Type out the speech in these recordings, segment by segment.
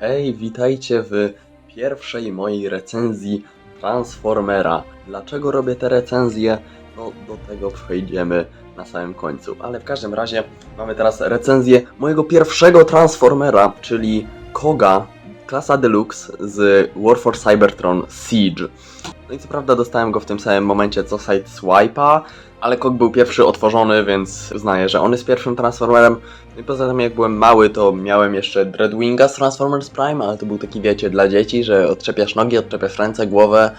Hej, witajcie w pierwszej mojej recenzji Transformera. Dlaczego robię te recenzje? No, do tego przejdziemy na samym końcu. Ale w każdym razie mamy teraz recenzję mojego pierwszego Transformera, czyli Koga, klasa Deluxe z War for Cybertron Siege. No i co prawda dostałem go w tym samym momencie co Sideswipe'a, ale Kog był pierwszy otworzony, więc uznaję, że on jest pierwszym Transformerem. No i poza tym jak byłem mały, to miałem jeszcze Dreadwinga z Transformers Prime, ale to był taki, wiecie, dla dzieci, że odczepiasz nogi, odczepiasz ręce, głowę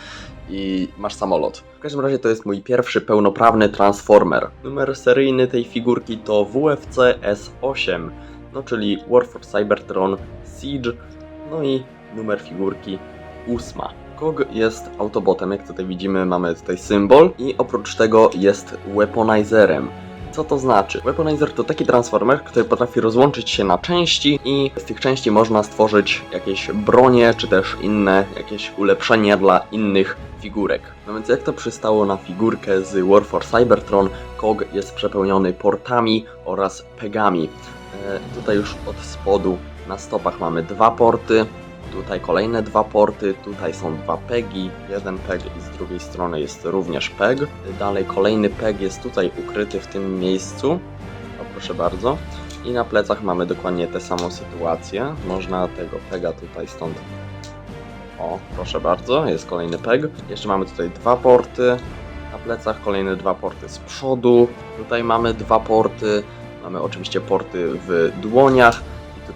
i masz samolot. W każdym razie to jest mój pierwszy pełnoprawny Transformer. Numer seryjny tej figurki to WFC S8, no czyli War for Cybertron Siege, no i numer figurki ósma. Kog jest autobotem, jak tutaj widzimy, mamy tutaj symbol i oprócz tego jest weaponizerem. Co to znaczy? Weaponizer to taki transformer, który potrafi rozłączyć się na części i z tych części można stworzyć jakieś bronie, czy też inne jakieś ulepszenia dla innych figurek. No więc jak to przystało na figurkę z War for Cybertron, KOG jest przepełniony portami oraz pegami. E, tutaj już od spodu na stopach mamy dwa porty, tutaj kolejne dwa porty, tutaj są dwa pegi, jeden peg i z drugiej strony jest również peg. Dalej kolejny peg jest tutaj ukryty w tym miejscu, o proszę bardzo. I na plecach mamy dokładnie tę samą sytuację. Można tego pega tutaj stąd. O, proszę bardzo, jest kolejny peg. Jeszcze mamy tutaj dwa porty na plecach, kolejne dwa porty z przodu. Tutaj mamy dwa porty. Mamy oczywiście porty w dłoniach.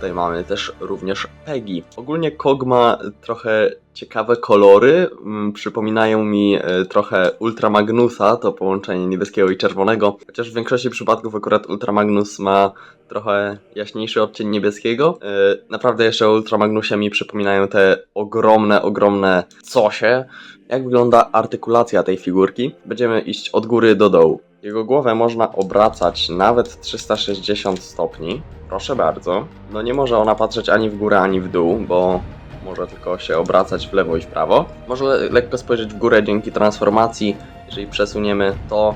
Tutaj mamy też również pegi. Ogólnie Kog ma trochę ciekawe kolory. Mm, Przypominają mi e, trochę Ultra Magnusa, to połączenie niebieskiego i czerwonego. Chociaż w większości przypadków akurat Ultra Magnus ma trochę jaśniejszy odcień niebieskiego. E, Naprawdę jeszcze o Ultra Magnusie mi przypominają te ogromne, ogromne cosie. Jak wygląda artykulacja tej figurki? Będziemy iść od góry do dołu. Jego głowę można obracać nawet 360 stopni. Proszę bardzo. No nie może ona patrzeć ani w górę, ani w dół, bo może tylko się obracać w lewo i w prawo. Może le- lekko spojrzeć w górę dzięki transformacji. Jeżeli przesuniemy to,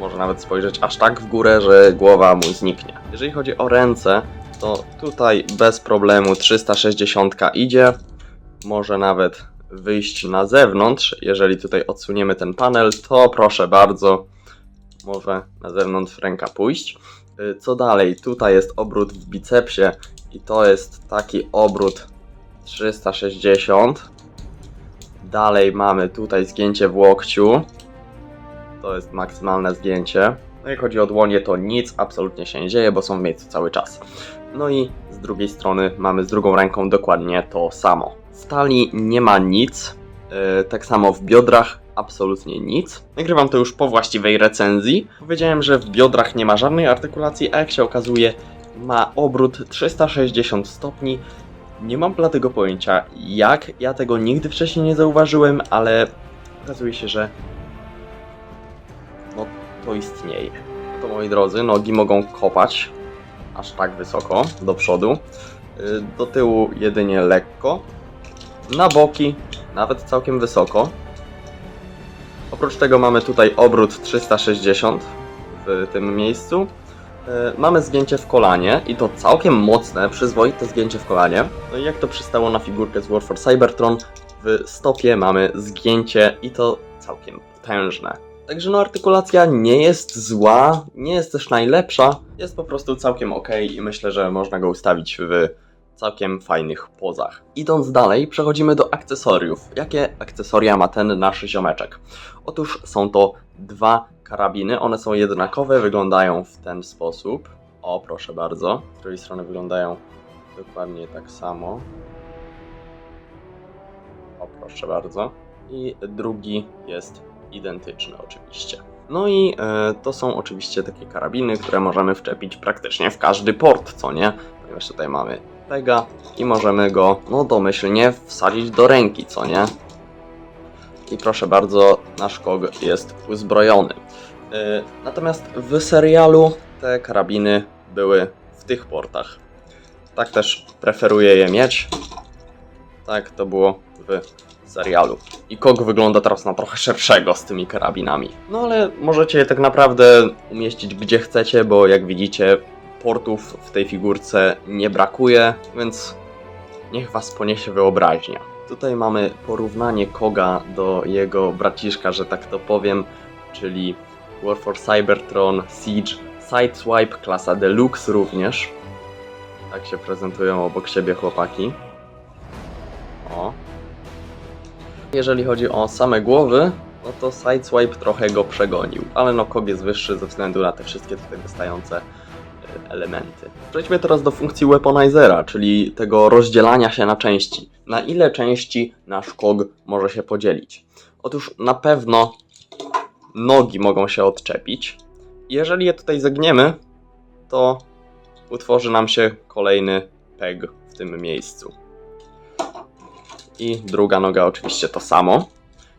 może nawet spojrzeć aż tak w górę, że głowa mu zniknie. Jeżeli chodzi o ręce, to tutaj bez problemu 360 idzie. Może nawet wyjść na zewnątrz. Jeżeli tutaj odsuniemy ten panel, to proszę bardzo, może na zewnątrz ręka pójść. Y, Co dalej? Tutaj jest obrót w bicepsie i to jest taki obrót 360. Dalej mamy tutaj zgięcie w łokciu. To jest maksymalne zgięcie. No jak chodzi o dłonie, to nic absolutnie się nie dzieje, bo są w miejscu cały czas. No i z drugiej strony mamy z drugą ręką dokładnie to samo. W talii nie ma nic, yy, tak samo w biodrach absolutnie nic. Nagrywam to już po właściwej recenzji. Powiedziałem, że w biodrach nie ma żadnej artykulacji, a jak się okazuje, ma obrót 360 stopni. Nie mam dlatego pojęcia jak, ja tego nigdy wcześniej nie zauważyłem, ale okazuje się, że no to istnieje. To moi drodzy, nogi mogą kopać aż tak wysoko do przodu. Y, Do tyłu jedynie lekko. Na boki nawet całkiem wysoko. Oprócz tego mamy tutaj obrót 360 w tym miejscu. E, Mamy zgięcie w kolanie i to całkiem mocne, przyzwoite zgięcie w kolanie. No i jak to przystało na figurkę z War for Cybertron, w stopie mamy zgięcie i to całkiem potężne. Także no artykulacja nie jest zła, nie jest też najlepsza, jest po prostu całkiem ok i myślę, że można go ustawić w całkiem fajnych pozach. Idąc dalej, przechodzimy do akcesoriów. Jakie akcesoria ma ten nasz ziomeczek? Otóż są to dwa karabiny, one są jednakowe, wyglądają w ten sposób. O, proszę bardzo. Z drugiej strony wyglądają dokładnie tak samo. O, proszę bardzo. I drugi jest identyczny oczywiście. No i e, to są oczywiście takie karabiny, które możemy wczepić praktycznie w każdy port, co nie? Ponieważ tutaj mamy i możemy go, no domyślnie, wsadzić do ręki, co nie? I proszę bardzo, nasz kog jest uzbrojony. E, natomiast w serialu te karabiny były w tych portach. Tak też preferuję je mieć. Tak to było w serialu. I KOG wygląda teraz na trochę szerszego z tymi karabinami. No ale możecie je tak naprawdę umieścić gdzie chcecie, bo jak widzicie portów w tej figurce nie brakuje, więc niech was poniesie wyobraźnia. Tutaj mamy porównanie Koga do jego braciszka, że tak to powiem, czyli War for Cybertron, Siege, Sideswipe, klasa Deluxe również. Tak się prezentują obok siebie chłopaki. O. Jeżeli chodzi o same głowy, no to Sideswipe trochę go przegonił, ale no Kog jest wyższy ze względu na te wszystkie tutaj wystające elementy. Przejdźmy teraz do funkcji Weaponizera, czyli tego rozdzielania się na części. Na ile części nasz Kog może się podzielić? Otóż na pewno nogi mogą się odczepić. Jeżeli je tutaj zagniemy, to utworzy nam się kolejny peg w tym miejscu. I druga noga oczywiście to samo.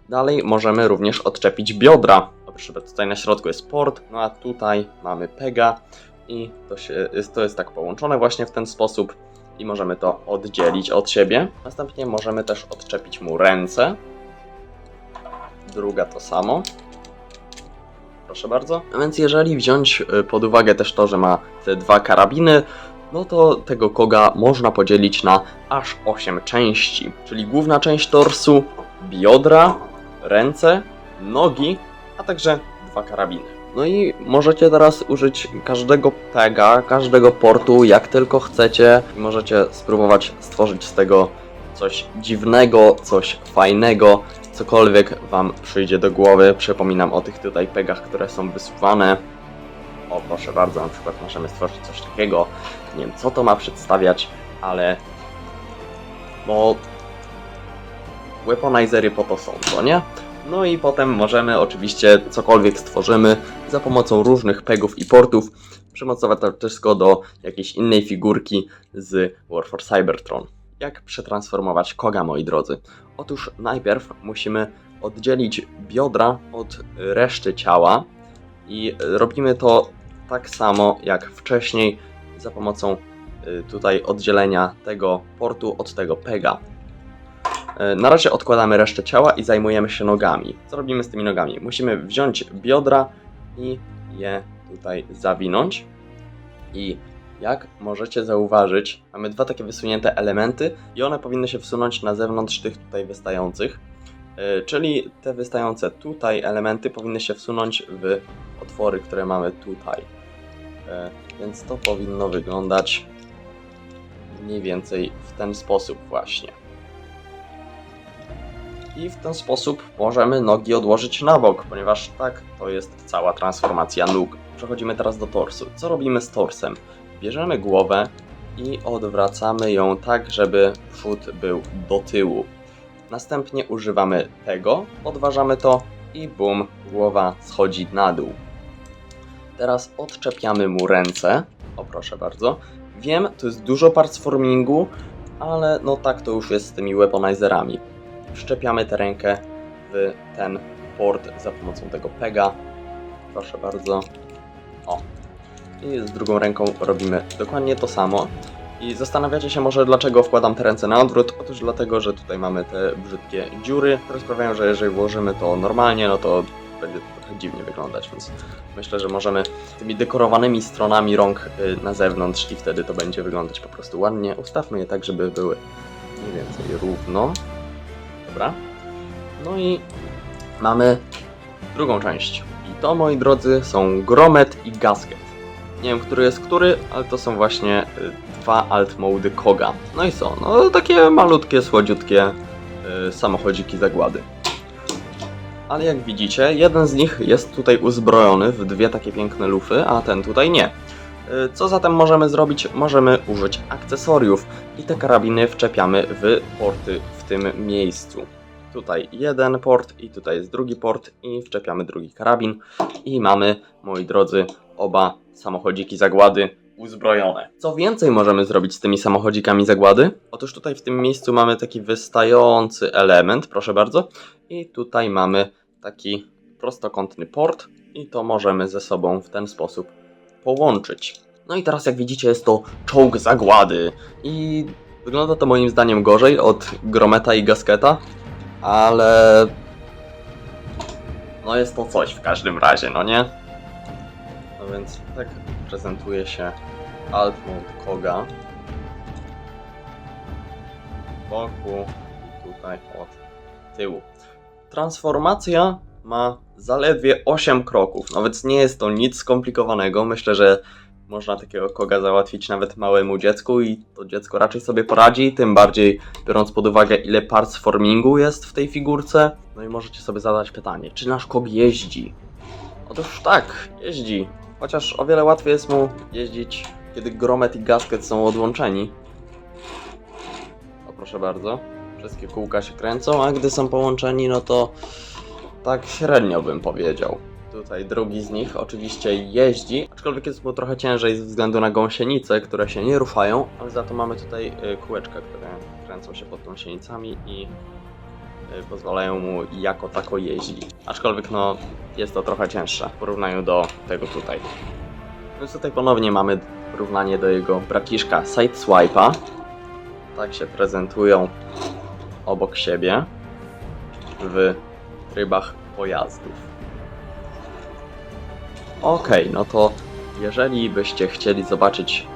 Dalej możemy również odczepić biodra. Proszę, tutaj na środku jest port, no a tutaj mamy pega i to, się, to jest tak połączone właśnie w ten sposób i możemy to oddzielić od siebie. Następnie możemy też odczepić mu ręce. Druga to samo. Proszę bardzo. A więc jeżeli wziąć y, pod uwagę też to, że ma te dwa karabiny, no to tego koga można podzielić na aż 8 części. Czyli główna część torsu, biodra, ręce, nogi, a także dwa karabiny. No i możecie teraz użyć każdego pega, każdego portu, jak tylko chcecie. Możecie spróbować stworzyć z tego coś dziwnego, coś fajnego, cokolwiek Wam przyjdzie do głowy. Przypominam o tych tutaj pegach, które są wysuwane. O, proszę bardzo, na przykład możemy stworzyć coś takiego. Nie wiem, co to ma przedstawiać, ale no weaponizery po to są, to nie? No i potem możemy oczywiście cokolwiek stworzymy za pomocą różnych pegów i portów przymocować to wszystko do jakiejś innej figurki z War for Cybertron. Jak przetransformować Koga, moi drodzy? Otóż najpierw musimy oddzielić biodra od reszty ciała i robimy to tak samo jak wcześniej za pomocą y, tutaj oddzielenia tego portu od tego pega. E, Na razie odkładamy resztę ciała i zajmujemy się nogami. Co robimy z tymi nogami? Musimy wziąć biodra i je tutaj zawinąć. I jak możecie zauważyć, mamy dwa takie wysunięte elementy i one powinny się wsunąć na zewnątrz tych tutaj wystających. E, Czyli te wystające tutaj elementy powinny się wsunąć w otwory, które mamy tutaj. E, Więc to powinno wyglądać mniej więcej w ten sposób właśnie. I w ten sposób możemy nogi odłożyć na bok, ponieważ tak to jest cała transformacja nóg. Przechodzimy teraz do torsu. Co robimy z torsem? Bierzemy głowę i odwracamy ją tak, żeby przód był do tyłu. Następnie używamy tego, odważamy to i bum, głowa schodzi na dół. Teraz odczepiamy mu ręce. O proszę bardzo. Wiem, to jest dużo parts formingu, ale no tak to już jest z tymi weaponizerami wszczepiamy tę rękę w ten port za pomocą tego pega. Proszę bardzo. O. I z drugą ręką robimy dokładnie to samo. I zastanawiacie się może dlaczego wkładam te ręce na odwrót? Otóż dlatego, że tutaj mamy te brzydkie dziury, które sprawiają, że jeżeli włożymy to normalnie, no to będzie to trochę dziwnie wyglądać, więc myślę, że możemy tymi dekorowanymi stronami rąk y, na zewnątrz i wtedy to będzie wyglądać po prostu ładnie. Ustawmy je tak, żeby były mniej więcej równo. Dobra. No i mamy drugą część. I to, moi drodzy, są Gromet i Gasket. Nie wiem, który jest który, ale to są właśnie y, dwa alt Koga. No i co? No takie malutkie, słodziutkie y, samochodziki zagłady. Ale jak widzicie, jeden z nich jest tutaj uzbrojony w dwie takie piękne lufy, a ten tutaj nie. Y, Co zatem możemy zrobić? Możemy użyć akcesoriów i te karabiny wczepiamy w porty tym miejscu. Tutaj jeden port i tutaj jest drugi port i wczepiamy drugi karabin i mamy, moi drodzy, oba samochodziki zagłady uzbrojone. Co więcej możemy zrobić z tymi samochodzikami zagłady? Otóż tutaj w tym miejscu mamy taki wystający element, proszę bardzo, i tutaj mamy taki prostokątny port i to możemy ze sobą w ten sposób połączyć. No i teraz jak widzicie jest to czołg zagłady i wygląda to moim zdaniem gorzej od Grometa i Gasketa, ale no jest to coś w każdym razie, no nie? No więc tak prezentuje się Alt Mode Koga. boku i tutaj od tyłu. Transformacja ma zaledwie 8 kroków, no więc nie jest to nic skomplikowanego. Myślę, że można takiego koga załatwić nawet małemu dziecku i to dziecko raczej sobie poradzi, tym bardziej biorąc pod uwagę ile parts formingu jest w tej figurce. No i możecie sobie zadać pytanie, czy nasz kog jeździ? Otóż tak, jeździ. Chociaż o wiele łatwiej jest mu jeździć, kiedy gromet i gasket są odłączeni. O proszę bardzo, wszystkie kółka się kręcą, a gdy są połączeni, no to tak średnio bym powiedział. Tutaj drugi z nich oczywiście jeździ, aczkolwiek jest mu trochę ciężej ze względu na gąsienice, które się nie ruszają, ale za to mamy tutaj y, kółeczka, które kręcą się pod gąsienicami i y, pozwalają mu jako tako jeździć. Aczkolwiek no jest to trochę cięższe w porównaniu do tego tutaj. Więc tutaj ponownie mamy porównanie do jego braciszka Sideswipe'a. Tak się prezentują obok siebie w trybach pojazdów. Okej, no to jeżeli byście chcieli zobaczyć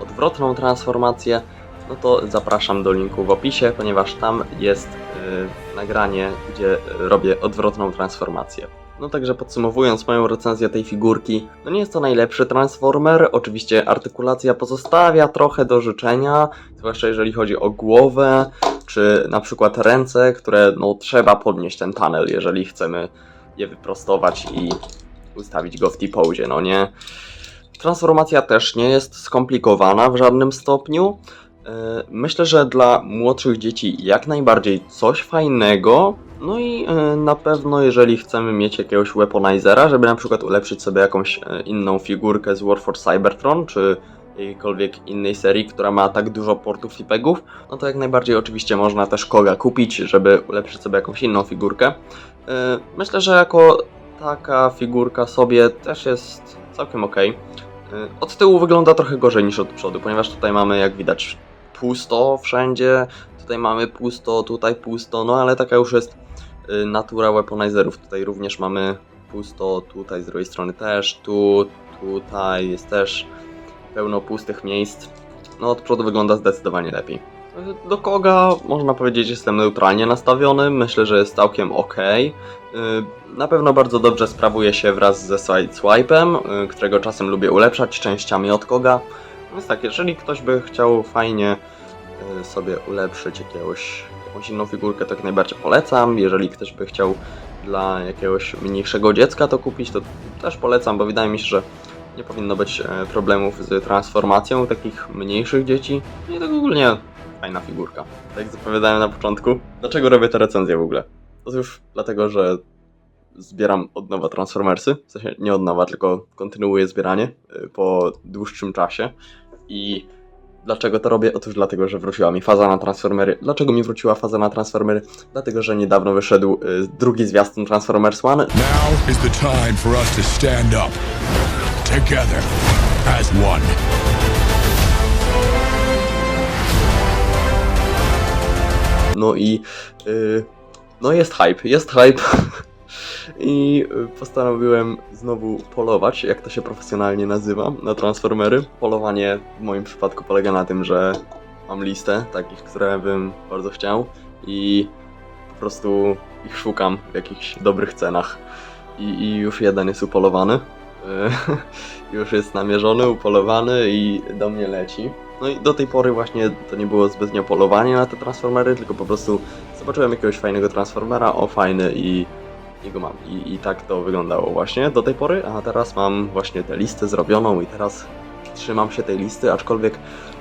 y, odwrotną transformację, no to zapraszam do linku w opisie, ponieważ tam jest y, nagranie, gdzie robię odwrotną transformację. No także podsumowując moją recenzję tej figurki, no nie jest to najlepszy Transformer, oczywiście artykulacja pozostawia trochę do życzenia, zwłaszcza jeżeli chodzi o głowę, czy na przykład ręce, które no trzeba podnieść ten tunel, jeżeli chcemy je wyprostować i ustawić go w T-pose, no nie? Transformacja też nie jest skomplikowana w żadnym stopniu. Yy, Myślę, że dla młodszych dzieci jak najbardziej coś fajnego. No i yy, na pewno, jeżeli chcemy mieć jakiegoś weaponizera, żeby na przykład ulepszyć sobie jakąś yy, inną figurkę z War for Cybertron, czy jakiejkolwiek innej serii, która ma tak dużo portów i pegów, no to jak najbardziej oczywiście można też koga kupić, żeby ulepszyć sobie jakąś inną figurkę. Myślę, że jako taka figurka sobie też jest całkiem ok. Od tyłu wygląda trochę gorzej niż od przodu, ponieważ tutaj mamy, jak widać, pusto wszędzie. Tutaj mamy pusto, tutaj pusto, no ale taka już jest y, natura weaponizerów. Tutaj również mamy pusto, tutaj z drugiej strony też, tu, tutaj jest też pełno pustych miejsc. No od przodu wygląda zdecydowanie lepiej. Do koga można powiedzieć jestem neutralnie nastawiony, myślę, że jest całkiem ok. Na pewno bardzo dobrze sprawuje się wraz ze Sideswipe'em, y, którego czasem lubię ulepszać częściami od koga. Więc tak, jeżeli ktoś by chciał fajnie y, sobie ulepszyć jakiegoś, jakąś inną figurkę, to jak najbardziej polecam. Jeżeli ktoś by chciał dla jakiegoś mniejszego dziecka to kupić, to też polecam, bo wydaje mi się, że nie powinno być e, problemów z transformacją takich mniejszych dzieci. I to ogólnie fajna figurka. Tak jak zapowiadałem na początku, dlaczego robię tę recenzję w ogóle? Otóż dlatego, że zbieram od nowa Transformersy, w sensie nie od nowa, tylko kontynuuję zbieranie y, po dłuższym czasie i dlaczego to robię? Otóż dlatego, że wróciła mi faza na Transformery. Dlaczego mi wróciła faza na Transformery? Dlatego, że niedawno wyszedł y, drugi zwiastun Transformers One. Now is the time for us to stand up together as one. No i y, no jest hype, jest hype. I y, postanowiłem znowu polować, jak to się profesjonalnie nazywa, na Transformery. Polowanie w moim przypadku polega na tym, że mam listę takich, które bym bardzo chciał i po prostu ich szukam w jakichś dobrych cenach. I, i już jeden jest upolowany. Y, już jest namierzony, upolowany i do mnie leci. No i do tej pory właśnie to nie było zbytnio polowanie na te Transformery, tylko po prostu zobaczyłem jakiegoś fajnego Transformera, o fajny i, i go mam. I, I tak to wyglądało właśnie do tej pory, a teraz mam właśnie tę listę zrobioną i teraz trzymam się tej listy, aczkolwiek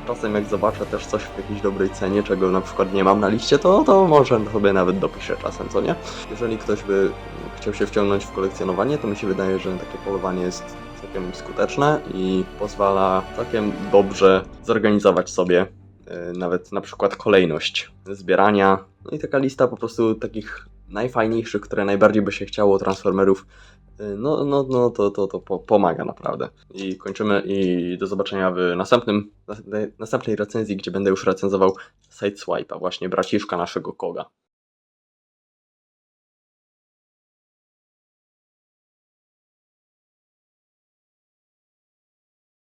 czasem jak zobaczę też coś w jakiejś dobrej cenie, czego na przykład nie mam na liście, to, to może sobie nawet dopiszę czasem, co nie? Jeżeli ktoś by chciał się wciągnąć w kolekcjonowanie, to mi się wydaje, że takie polowanie jest całkiem skuteczne i pozwala całkiem dobrze zorganizować sobie y, nawet na przykład kolejność zbierania. No i taka lista po prostu takich najfajniejszych, które najbardziej by się chciało Transformerów, y, no, no, no to, to, to po, pomaga naprawdę. I kończymy i do zobaczenia w następnym, następnej recenzji, gdzie będę już recenzował Sideswipe'a, właśnie braciszka naszego koga.